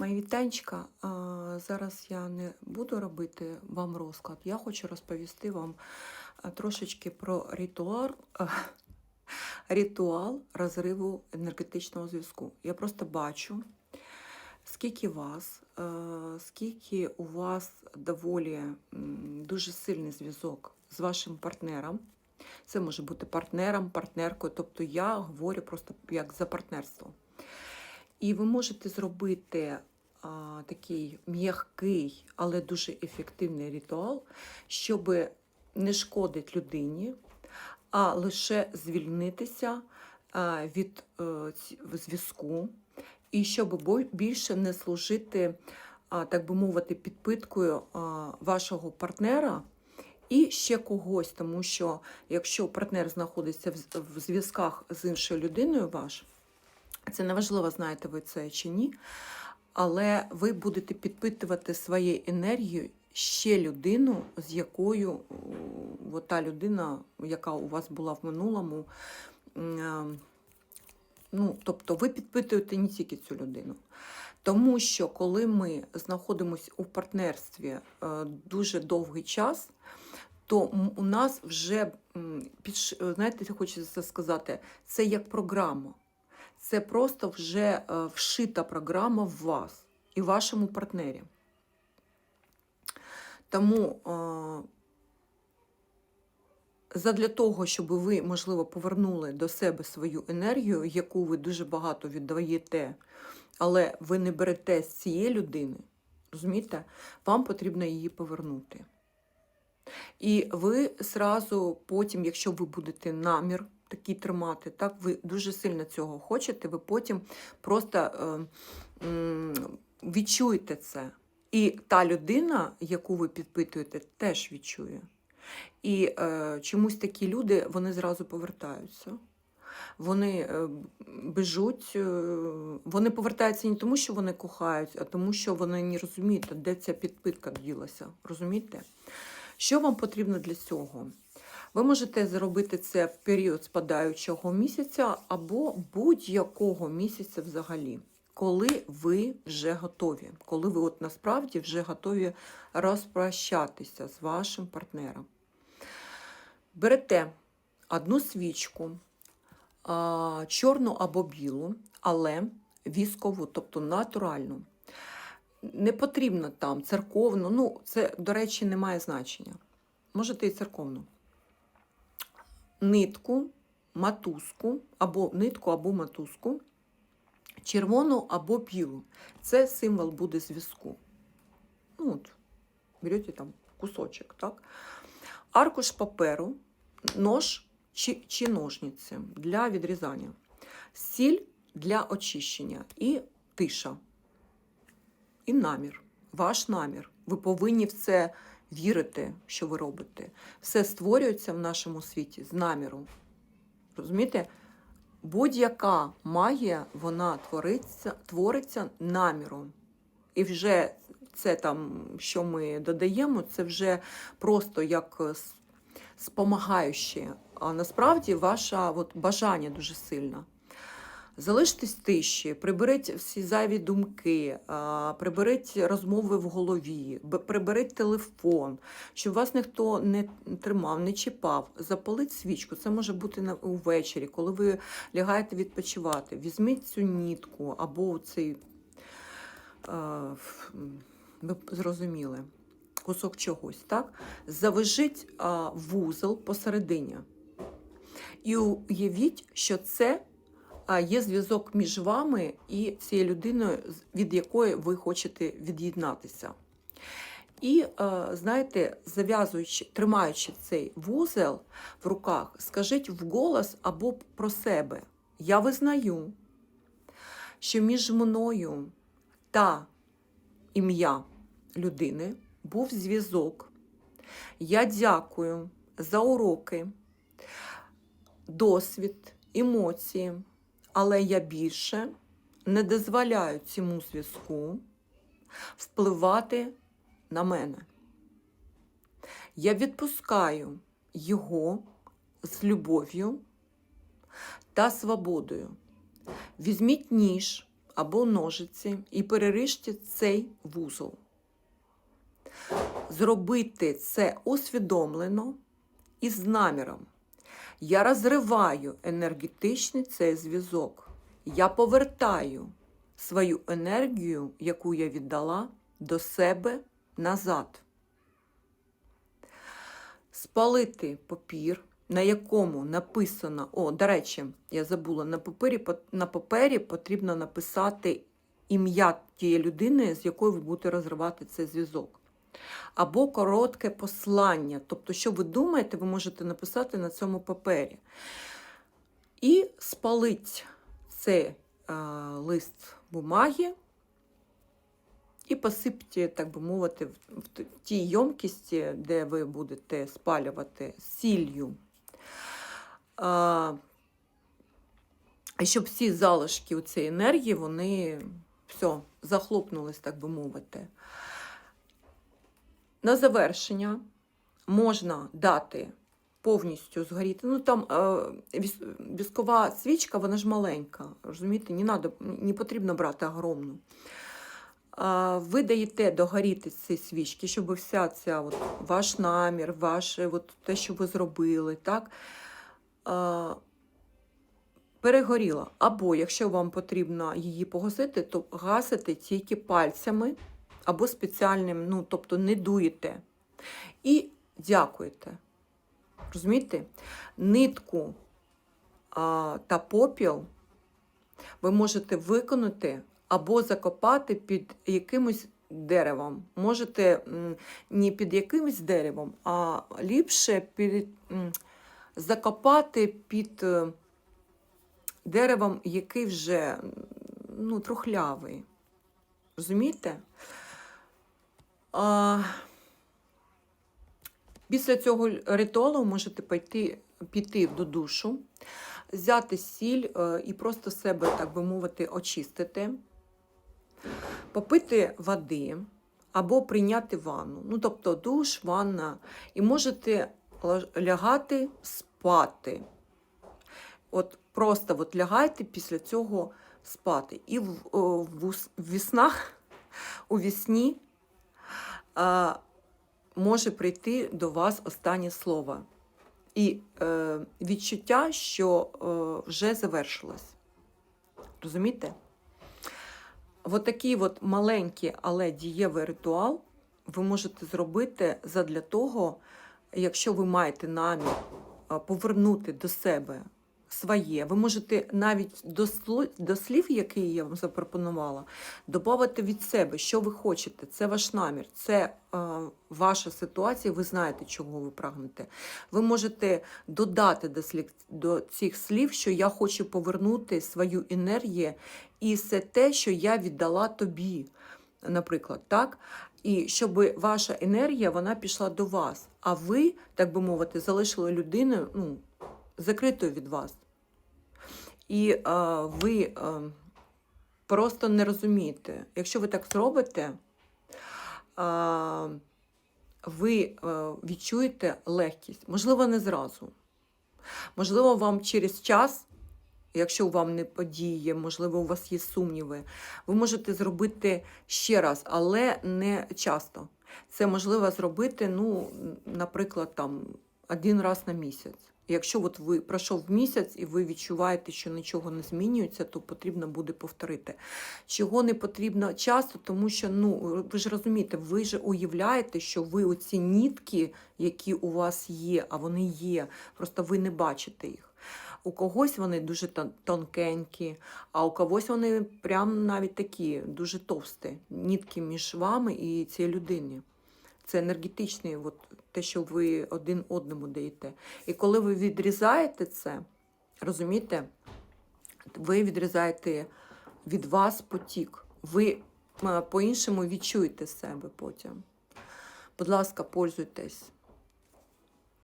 Мої вітанчика. Зараз я не буду робити вам розклад. Я хочу розповісти вам трошечки про ритуал, ритуал розриву енергетичного зв'язку. Я просто бачу, скільки вас, скільки у вас доволі дуже сильний зв'язок з вашим партнером. Це може бути партнером, партнеркою. Тобто я говорю просто як за партнерство. І ви можете зробити а, такий м'який, але дуже ефективний ритуал, щоб не шкодити людині, а лише звільнитися а, від е, ці- зв'язку, і щоб більше не служити, а, так би мовити, підпиткою а, вашого партнера. І ще когось, тому що якщо партнер знаходиться в зв'язках з іншою людиною ваш, це неважливо, знаєте ви це чи ні, але ви будете підпитувати своєю енергією ще людину, з якою о, та людина, яка у вас була в минулому. Ну, тобто ви підпитуєте не тільки цю людину. Тому що коли ми знаходимося у партнерстві е, дуже довгий час, то у нас вже знаєте, хочеться сказати, це як програма. Це просто вже е, вшита програма в вас і вашому партнері. Тому е, задля того, щоб ви, можливо, повернули до себе свою енергію, яку ви дуже багато віддаєте, але ви не берете з цієї людини, розумієте, вам потрібно її повернути. І ви зразу потім, якщо ви будете намір такий тримати, так, ви дуже сильно цього хочете, ви потім просто е, м, відчуєте це. І та людина, яку ви підпитуєте, теж відчує. І е, чомусь такі люди вони зразу повертаються. Вони е, бежуть, е, вони повертаються не тому, що вони кохають, а тому, що вони не розуміють, де ця підпитка ділася. Розумієте? Що вам потрібно для цього? Ви можете зробити це в період спадаючого місяця або будь-якого місяця взагалі, коли ви вже готові, коли ви от насправді вже готові розпрощатися з вашим партнером. Берете одну свічку, чорну або білу, але віскову, тобто натуральну. Не потрібно там церковну, ну, це, до речі, не має значення. Можете і церковну. Нитку, матузку, або нитку, або матузку, червону або білу. Це символ буде зв'язку. Ну, от, берете там кусочок, так? Аркуш паперу, нож чи, чи ножниці для відрізання, сіль для очищення і тиша. І намір, ваш намір. Ви повинні в це вірити, що ви робите. Все створюється в нашому світі з наміру. Розумієте? Будь-яка магія, вона твориться, твориться наміром. І вже це там, що ми додаємо, це вже просто як спомагаюче. А насправді ваше от, бажання дуже сильне. Залиштесь тиші, приберіть всі зайві думки, приберіть розмови в голові, приберіть телефон, щоб вас ніхто не тримав, не чіпав. Запаліть свічку. Це може бути увечері, коли ви лягаєте відпочивати. Візьміть цю нітку або цей, ви зрозуміли, кусок чогось, так? Завяжіть вузол посередині. І уявіть, що це є зв'язок між вами і цією людиною, від якої ви хочете від'єднатися. І, е, знаєте, зав'язуючи, тримаючи цей вузел в руках, скажіть вголос або про себе: Я визнаю, що між мною та ім'я людини був зв'язок. Я дякую за уроки, досвід, емоції, але я більше не дозволяю цьому зв'язку впливати на мене. Я відпускаю його з любов'ю та свободою. Візьміть ніж або ножиці і переріжте цей вузол. Зробити це усвідомлено і з наміром. Я розриваю енергетичний цей зв'язок. Я повертаю свою енергію, яку я віддала, до себе назад. Спалити папір, на якому написано, о, до речі, я забула, на папері, на папері потрібно написати ім'я тієї людини, з якою ви будете розривати цей зв'язок. Або коротке послання. Тобто, що ви думаєте, ви можете написати на цьому папері. І спалить цей е, лист бумаги і посипте, так би мовити, в, тій ємкісті, де ви будете спалювати сіллю. І щоб всі залишки у цієї енергії, вони все, захлопнулись, так би мовити. На завершення можна дати повністю згоріти. Ну там е, віскова свічка, вона ж маленька. Розумієте, не, надо, не потрібно брати огромну. Ви даєте догоріти ці свічки, щоб вся ця от, ваш намір, ваше от, те, що ви зробили, так, перегоріла. Або якщо вам потрібно її погасити, то гасите тільки пальцями або спеціальним, ну, тобто не дуєте. І дякуєте. Розумієте? Нитку а, та попіл ви можете виконати або закопати під якимось деревом. Можете не під якимось деревом, а ліпше під, закопати під е, деревом, який вже ну, трухлявий. Розумієте? Після цього ритуалу можете пойти, піти до душу, взяти сіль е, і просто себе, так би мовити, очистити, попити води або прийняти ванну. Ну, тобто душ, ванна, і можете лягати спати. От просто от лягайте після цього спати. І в, о, в, в віснах, у вісні а, може прийти до вас останнє слово. І е, відчуття, що е, вже завершилось. Розумієте? От такий от маленький, але дієвий ритуал ви можете зробити задля того, якщо ви маєте намір повернути до себе своє. Ви можете навіть до, до слів, які я вам запропонувала, додати від себе, що ви хочете. Це ваш намір, це е, ваша ситуація, ви знаєте, чого ви прагнете. Ви можете додати до, слів, до цих слів, що я хочу повернути свою енергію і все те, що я віддала тобі, наприклад, так? І щоб ваша енергія вона пішла до вас, а ви, так би мовити, залишили людину ну, закритою від вас. І е, ви е, просто не розумієте, якщо ви так зробите, е, ви е, відчуєте легкість, можливо, не зразу. Можливо, вам через час, якщо вам не подіє, можливо, у вас є сумніви, ви можете зробити ще раз, але не часто. Це можливо зробити, ну, наприклад, там один раз на місяць. Якщо от ви пройшов місяць і ви відчуваєте, що нічого не змінюється, то потрібно буде повторити. Чого не потрібно часто, тому що ну ви ж розумієте, ви ж уявляєте, що ви оці нітки, які у вас є, а вони є, просто ви не бачите їх. У когось вони дуже тон- тонкенькі, а у когось вони прям навіть такі дуже товсті. Нітки між вами і цією людиною. Це енергетичний, от, те, що ви один одному даєте. І коли ви відрізаєте це, розумієте, ви відрізаєте від вас потік. Ви е, по-іншому відчуєте себе потім. Будь ласка, пользуйтесь.